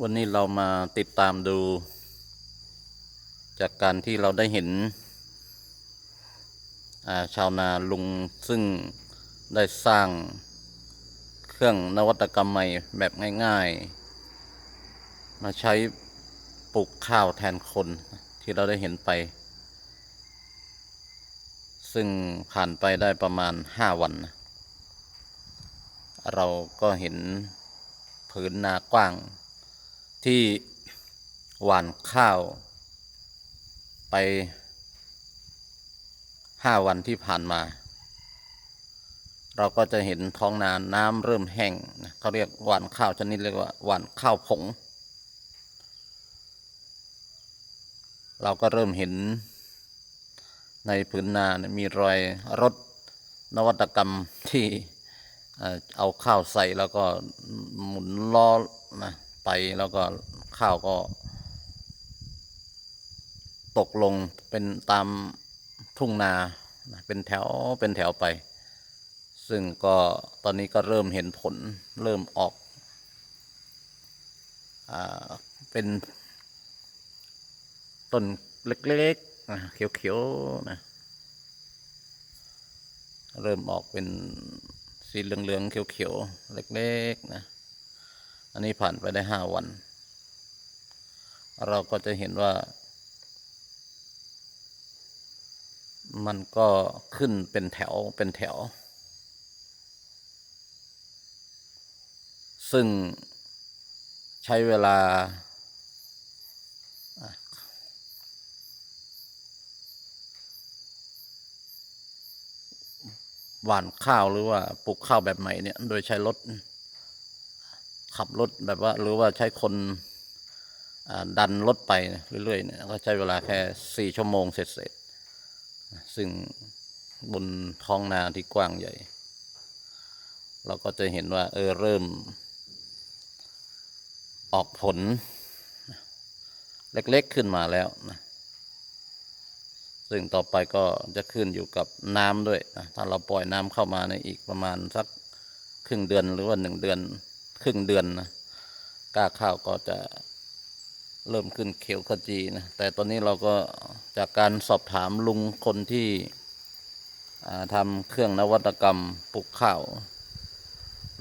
วันนี้เรามาติดตามดู จากการที่เราได้เห็นาชาวนาลุงซึ่งได้สร้างเครื่องนวัตกรรมใหม่แบบง่ายๆ มาใช้ปลูกข้าวแทนคนที่เราได้เห็นไป ซึ่งผ่านไปได้ประมาณห้าวัน เราก็เห็นผืนนากว้าง ที่หว่านข้าวไปห้าวันที่ผ่านมา เราก็จะเห็นท้องนาน้ำเริ่มแห้งนะเขาเรียกหว่านข้าวชนิดเรียกว่าหว่านข้าวผง เราก็เริ่มเห็นในผืนนานมีรอยรถนวัตกรรมที่เอ่อเอาข้าวใส่แล้วก็หมุนล้อนะ ไปแล้วก็ข้าวก็ ตกลงเป็นตามทุ่งนาเป็นแถวเป็นแถวไป ซึ่งก็ตอนนี้ก็เริ่มเห็นผลเริ่มออกอเป็นต้นเล็กๆเขียวๆนะเริ่มออกเป็นสีเหลืองๆเขียวๆเล็กๆนะ อันนี้ผ่านไปได้ห้าวัน เราก็จะเห็นว่า มันก็ขึ้นเป็นแถวเป็นแถว ซึ่งใช้เวลาหว่านข้าวหรือว่าปลูกข้าวแบบใหม่เนี่ย โดยใช้รถ ขับรถแบบว่า หรือว่าใช้คนดันรถไปเรื่อยๆเนี่ยก็ใช้เวลาแค่สี่ชั่วโมงเสร็จๆซึ่งบนท้องนาที่กว้างใหญ่ เราก็จะเห็นว่า เออเริ่ม ออกผล เล็กๆขึ้นมาแล้วนะซึ่งต่อไปก็จะขึ้นอยู่กับน้ำด้วยนะถ้าเราปล่อยน้ำเข้ามาในอีกประมาณสักครึ่งเดือนหรือว่าหนึ่งเดือน ครึ่งเดือนนะกล้าข้าวก็จะเริ่มขึ้นเขียวขจีนะแต่ตอนนี้เราก็จากการสอบถามลุงคนที่ทำเครื่องนวัตกรรมปลูกข้าว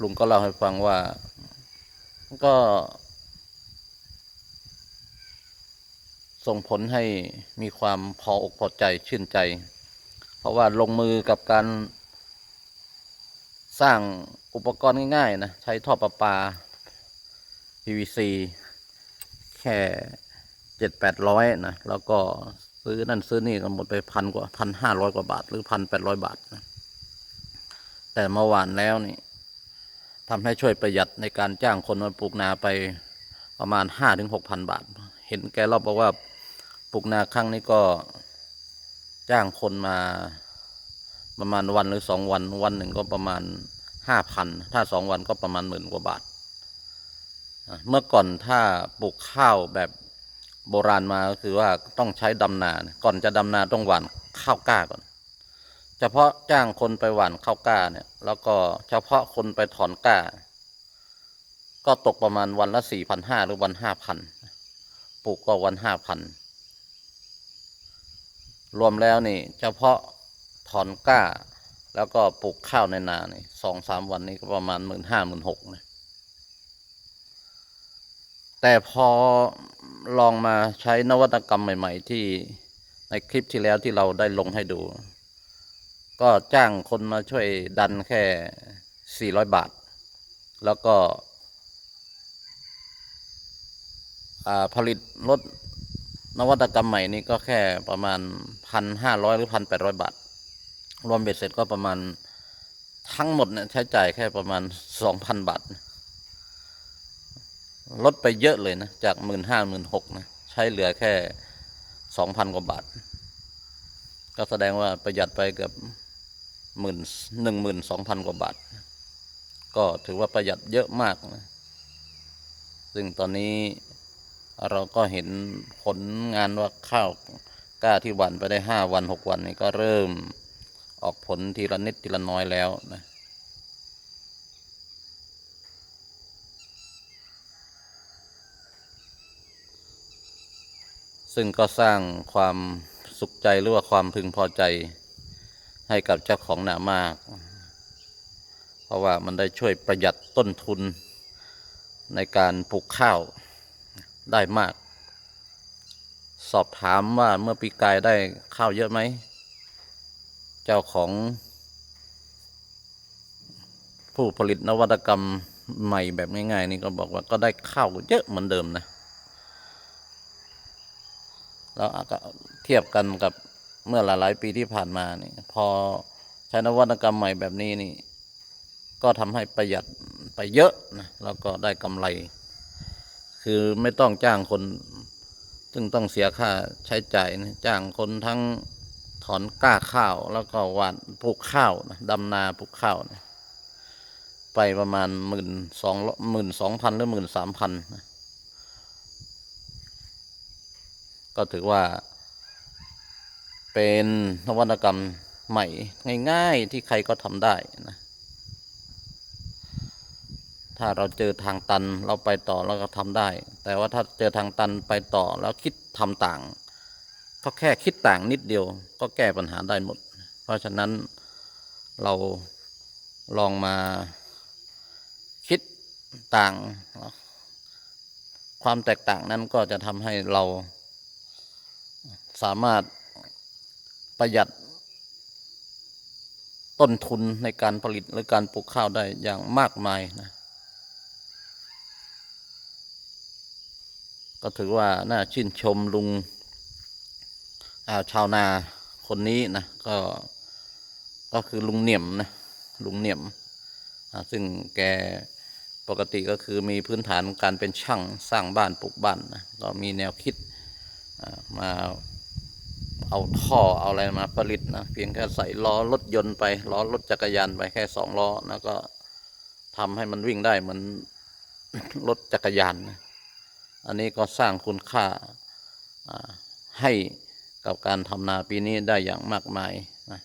ลุงก็เล่าให้ฟังว่าก็ส่งผลให้มีความพออกพอใจชื่นใจ เพราะว่าลงมือกับการ สร้างอุปกรณ์ง่ายๆ นะ ใช้ท่อประปา PVC แค่เจ็ดแปดร้อยนะ แล้วก็ซื้อนั่นซื้อนี่ก็หมดไปพันกว่าพันห้าร้อยกว่าบาท หรือพันแปดร้อยบาทนะแต่เมื่อวานแล้วนี่ทำให้ช่วยประหยัดในการจ้างคนมาปลูกนาไปประมาณห้าถึงหกพันบาท เห็นแกเล่าบอกว่าปลูกนาครั้งนี้ก็จ้างคนมา ประมาณวันหรือสองวัน วันหนึ่งก็ประมาณห้าพันถ้าสองวันก็ประมาณหมื่นกว่าบาท เมื่อก่อนถ้าปลูกข้าวแบบโบราณมาก็คือว่าต้องใช้ดำนานะก่อนจะดำนาต้องหว่านข้าวกล้าก่อน เฉพาะจ้างคนไปหว่านข้าวกล้าเนี่ย แล้วก็เฉพาะคนไปถอนกล้า ก็ตกประมาณวันละสี่พันห้าหรือวันห้าพันปลูกก็วันห้าพันรวมแล้วนี่ เฉพาะ ถอนกล้า แล้วก็ปลูกข้าวในนาเนี่ยสองสามวันนี้ก็ประมาณหมื่นห้าหมื่นหกนะแต่พอลองมาใช้นวัตกรรมใหม่ ๆ ที่ในคลิปที่แล้วที่เราได้ลงให้ดู ก็จ้างคนมาช่วยดันแค่ 400 บาท แล้วก็ผลิตรถนวัตกรรมใหม่นี่ก็แค่ประมาณ 1,500 หรือ 1,800 บาท รวมเบ็ดเสร็จก็ประมาณทั้งหมดเนี่ยใช้จ่ายแค่ประมาณ2,000บาท ลดไปเยอะเลยนะ จาก1 5 0 0 0 1 6 0 0นะ ใช้เหลือแค่2,000กว่าบาท ก็แสดงว่าประหยัดไปเกือบหมื่นหนึ่งหมื่นสองพันกว่าบาท ก็ถือว่าประหยัดเยอะมากนะซึ่งตอนนี้เราก็เห็นผลงานว่าข้าวกล้าที่หวันไปได้ห้าวันหกวันนี้ก็เริ่ม ออกผลทีละนิดทีละน้อยแล้วนะซึ่งก็สร้างความสุขใจหรือว่าความพึงพอใจให้กับเจ้าของหนามาก เพราะว่ามันได้ช่วยประหยัดต้นทุนในการปลูกข้าวได้มาก สอบถามว่าเมื่อปีกายได้ข้าวเยอะไหม เจ้าของ ผู้ผลิตนวัตกรรมใหม่แบบง่ายๆนี่ก็บอกว่าก็ได้ข้าวเยอะเหมือนเดิมนะแล้วก็เทียบกันกับเมื่อหลายๆปีที่ผ่านมานี่พอใช้นวัตกรรมใหม่แบบนี้นี่ ก็ทำให้ประหยัดไปเยอะนะแล้วก็ได้กำไร คือไม่ต้องจ้างคน ซึ่งต้องเสียค่าใช้จ่ายนะจ้างคนทั้ง ถอนกล้าข้าวแล้วก็หว่านปลูกข้าวนะดำนาปลูกข้าวนะไปประมาณหมื่นสองหมื่นสองพันหรือหมื่นสามพันนะก็ถือว่า เป็นนวัตกรรมใหม่ง่ายๆที่ใครก็ทำได้นะถ้าเราเจอทางตันเราไปต่อเราก็ทำได้ แต่ว่าถ้าเจอทางตันไปต่อแล้วคิดทำต่าง ก็แค่คิดต่างนิดเดียวก็แก้ปัญหาได้หมด เพราะฉะนั้นเราลองมาคิดต่าง ความแตกต่างนั้นก็จะทำให้เราสามารถประหยัดต้นทุนในการผลิตหรือการปลูกข้าวได้อย่างมากมายนะ ก็ถือว่าน่าชื่นชมลุง ชาวนาคนนี้นะก็ก็คือลุงเหนี่ยมนะลุงเหนี่ยมซึ่งแกปกติก็คือมีพื้นฐานการเป็นช่างสร้างบ้านปลูกบ้านนะก็มีแนวคิดมาเอาท่อเอาอะไรมาผลิตนะเพียงแค่ใส่ล้อรถยนต์ไปล้อรถจักรยานไปแค่สองล้อแล้วก็ทำให้มันวิ่งได้เหมือนรถจักรยานนะอันนี้ก็สร้างคุณค่าให้ กับการทำนาปีนี้ได้อย่างมากมายนะ